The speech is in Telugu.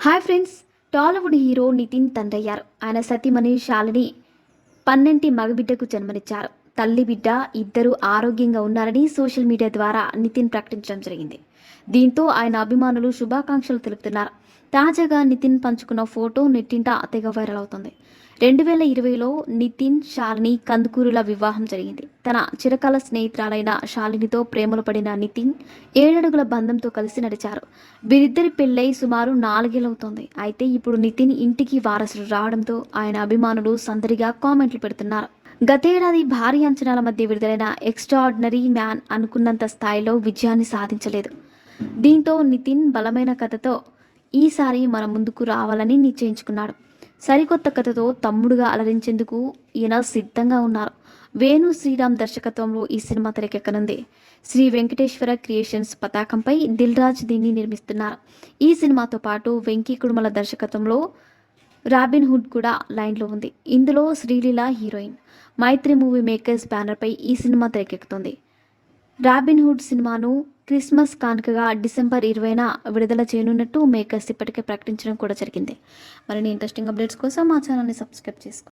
Hi friends Tollywood hero Nithin తండ్రయ్యారు. ఆయన సతీమణి శాలిని పన్నెంటి మగబిడ్డకు జన్మనిచ్చారు. తల్లి బిడ్డ ఇద్దరు ఆరోగ్యంగా ఉన్నారని సోషల్ మీడియా ద్వారా నితిన్ ప్రకటించడం జరిగింది. దీంతో ఆయన అభిమానులు శుభాకాంక్షలు తెలుపుతున్నారు. తాజాగా నితిన్ పంచుకున్న ఫోటో నెట్టింట తెగ వైరల్ అవుతుంది. రెండు వేల ఇరవైలో నితిన్ శాలిని కందుకూరుల వివాహం జరిగింది. తన చిరకాల స్నేహితురాలైన శాలినితో ప్రేమలో పడిన నితిన్ ఏడడుగుల బంధంతో కలిసి నడిచారు. వీరిద్దరి పెళ్ళై సుమారు నాలుగేళ్ళవుతోంది. అయితే ఇప్పుడు నితిన్ ఇంటికి వారసుడు రావడంతో ఆయన అభిమానులు సందడిగా కామెంట్లు పెడుతున్నారు. గతేడాది భారీ అంచనాల మధ్య విడుదలైన ఎక్స్ట్రాడినరీ మ్యాన్ అనుకున్నంత స్థాయిలో విజయాన్ని సాధించలేదు. దీంతో నితిన్ బలమైన కథతో ఈసారి మన ముందుకు రావాలని నిశ్చయించుకున్నాడు. సరికొత్త కథతో తమ్ముడుగా అలరించేందుకు ఈయన సిద్ధంగా ఉన్నారు. వేణు శ్రీరామ్ దర్శకత్వంలో ఈ సినిమా తెరకెక్కనుంది. శ్రీ వెంకటేశ్వర క్రియేషన్స్ పతాకంపై దిల్ రాజ్ దీన్ని నిర్మిస్తున్నారు. ఈ సినిమాతో పాటు వెంకీ కుడుమల దర్శకత్వంలో రాబిన్ హుడ్ కూడా లైన్లో ఉంది. ఇందులో Sreeleela heroine Mythri movie makers బ్యానర్పై ఈ సినిమా తెరకెక్కుతుంది. రాబిన్ హుడ్ సినిమాను క్రిస్మస్ కానుకగా డిసెంబర్ ఇరవైన విడుదల చేయనున్నట్టు మేకర్స్ ఇప్పటికే ప్రకటించడం కూడా జరిగింది. మరిన్ని ఇంట్రెస్టింగ్ అప్డేట్స్ కోసం మా ఛానల్ని సబ్స్క్రైబ్ చేసుకోండి.